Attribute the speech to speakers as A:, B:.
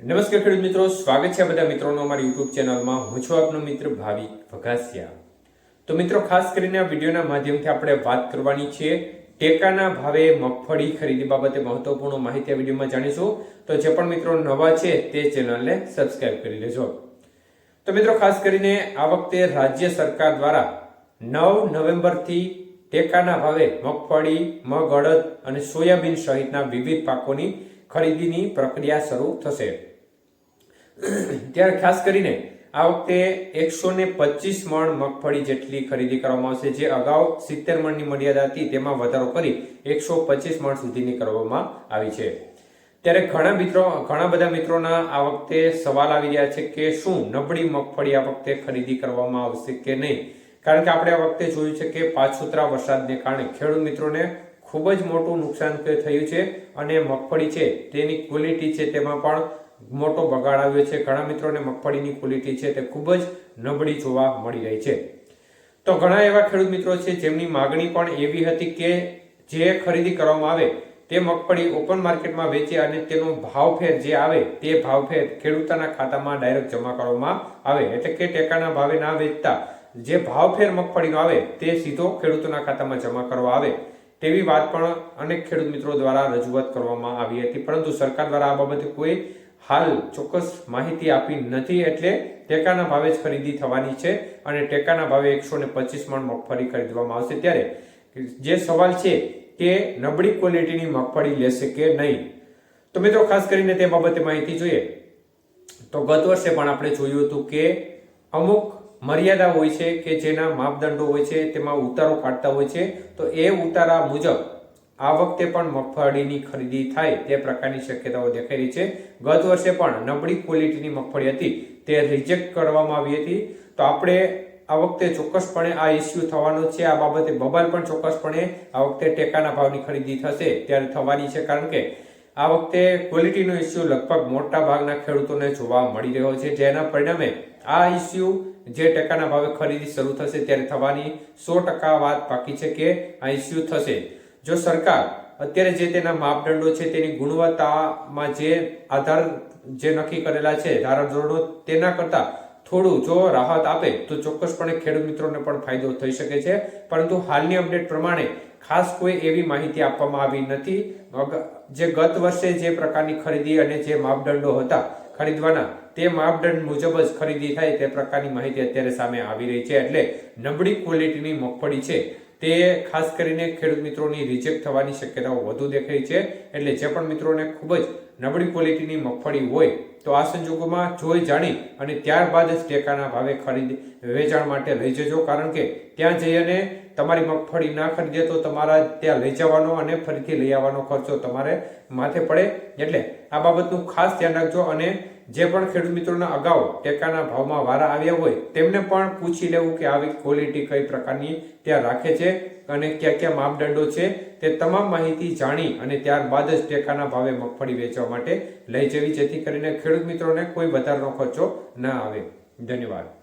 A: નમસ્કાર ખેડૂત મિત્રો, સ્વાગત છે બધા મિત્રોનો અમારી યુટ્યુબ ચેનલમાં. હું છું આપનો મિત્ર ભાવિક વઘાસિયા. તો મિત્રો, ખાસ કરીને આ વિડીયોના માધ્યમથી આપણે વાત કરવાની છે ટેકાના ભાવે મગફળી ખરીદી બાબતે મહત્વપૂર્ણ માહિતી આ વિડીયોમાં જાણીશું. તો જે પણ મિત્રો નવા છે તે ચેનલને સબસ્ક્રાઇબ કરી લેજો. તો મિત્રો, ખાસ કરીને આ વખતે રાજ્ય સરકાર દ્વારા નવ નવેમ્બરથી ટેકાના ભાવે મગફળી મગ અડદ અને સોયાબીન સહિતના વિવિધ પાકોની ખરીદીની પ્રક્રિયા શરૂ થશે. ત્યારે ખાસ કરીને આ વખતે એકસો ને પચીસ મણ મગફળી જેટલી ખરીદી કરવામાં આવશે, જે અગાઉ સિત્તેર મણની મર્યાદા હતી, તેમાં વધારો કરી એકસો પચીસ મણ સુધીની કરવામાં આવી છે. ત્યારે ઘણા મિત્રો, ઘણા બધા મિત્રોના આ વખતે સવાલ આવી રહ્યા છે કે શું નબળી મગફળી આ વખતે ખરીદી કરવામાં આવશે કે નહીં? કારણ કે આપણે આ વખતે જોયું છે કે પાછોતરા વરસાદને કારણે ખેડૂત મિત્રોને ખૂબ જ મોટું નુકસાન થયું છે અને મગફળી છે તેની ક્વોલિટી છે તેમાં પણ મોટો બગાડ આવ્યો છે. ઘણા મિત્રોને મગફળીની ક્વોલિટી છે તે ખૂબ જ નબળી જોવા મળી રહી છે. તો ઘણા એવા ખેડૂત મિત્રો છે જેમની માગણી પણ એવી હતી કે જે ખરીદી કરવામાં આવે તે મગફળી ઓપન માર્કેટમાં વેચે અને તેનો ભાવફેર જે આવે તે ભાવફેર ખેડૂતોના ખાતામાં ડાયરેક્ટ જમા કરવામાં આવે. એટલે કે ટેકાના ભાવે ના વેચતા જે ભાવફેર મગફળીનો આવે તે સીધો ખેડૂતોના ખાતામાં જમા કરવા આવે. તેવી વાત પણ અનેક ખેડૂત મિત્રો દ્વારા રજૂઆત કરવામાં આવી હતી. પરંતુ સરકાર દ્વારા આ બાબતે કોઈ હાલ ચોક્કસ માહિતી આપી નથી એટલે ટેકાના ભાવે જ ખરીદી થવાની છે અને ટેકાના ભાવે એકસો ને પચીસ મણ મગફળી ખરીદવામાં આવશે. ત્યારે જે સવાલ છે કે નબળી ક્વોલિટીની મગફળી લેશે કે નહીં? તો મિત્રો, ખાસ કરીને તે બાબતે માહિતી જોઈએ. તો ગત વર્ષે પણ આપણે જોયું હતું કે અમુક મર્યાદા હોય છે કે જેના માપદંડો હોય છે, તેમાં ઉતારો કાઢતા હોય છે, તો એ ઉતારા મુજબ આ વખતે પણ મગફળીની ખરીદી થાય તે પ્રકારની શક્યતાઓ દેખાઈ રહી છે. ગત વર્ષે પણ નબળી ક્વોલિટીની મગફળી હતી, તે રિજેક્ટ કરવામાં આવી હતી. તો આપણે આ વખતે ચોક્કસપણે આ ઇસ્યુ થવાનો છે. આ બાબતે બબાલ પણ ચોક્કસપણે આ વખતે ટેકાના ભાવની ખરીદી થશે. ત્યારે થવાની છે કારણ કે આ વખતે ક્વોલિટીનો ઇસ્યુ લગભગ મોટા ભાગના ખેડૂતોને જોવા મળી રહ્યો છે. જેના પરિણામે આ ઇસ્યુ જે ટકાના ભાવે ખરીદી શરૂ થશે ત્યારે થવાની સો ટકા વાત બાકી છે કે આ ઇસ્યુ થશે. જો સરકાર અત્યારે જે તેના માપદંડો છે તેની ગુણવત્તામાં જે આધાર જે નક્કી કરેલા છે, ધારાધોરણો તેના કરતા થોડું જો રાહત આપે તો ચોક્કસપણે ખેડૂત મિત્રોને પણ ફાયદો થઈ શકે છે. પરંતુ હાલની અપડેટ પ્રમાણે ખાસ કોઈ એવી માહિતી આપવામાં આવી નથી. જે ગત વર્ષે જે પ્રકારની ખરીદી અને જે માપદંડો હતા ખરીદવાના, તે માપદંડ મુજબ જ ખરીદી થાય તે પ્રકારની માહિતી અત્યારે સામે આવી રહી છે. એટલે નબળી ક્વોલિટીની મગફળી છે તે ખાસ કરીને ખેડૂત મિત્રોની રિજેક્ટ થવાની શક્યતાઓ વધુ દેખાય છે. એટલે જે પણ મિત્રોને ખૂબ જ નબળી ક્વોલિટીની મગફળી હોય તો આ સંજોગોમાં જોઈ જાણી અને ત્યારબાદ જ ટેકાના ભાવે ખરીદ વેચાણ માટે લઈ જજો, કારણ કે ત્યાં જઈ અને તમારી મગફળી ના ખરીદે તો તમારા ત્યાં લઈ જવાનો અને ફરીથી લઈ આવવાનો ખર્ચો તમારે માથે પડે. એટલે આ બાબતનું ખાસ ધ્યાન રાખજો અને જે પણ ખેડૂત મિત્રોના અગાઉ ટેકાના ભાવમાં વારા આવ્યા હોય તેમને પણ પૂછી લેવું કે આવી ક્વોલિટી કઈ પ્રકારની ત્યાં રાખે છે અને કયા કયા માપદંડો છે તે તમામ માહિતી જાણી અને ત્યારબાદ જ ટેકાના ભાવે મગફળી વેચવા માટે લઈ જવી, જેથી કરીને ખેડૂત મિત્રોને કોઈ વધારાનો ખર્ચો ના આવે. ધન્યવાદ.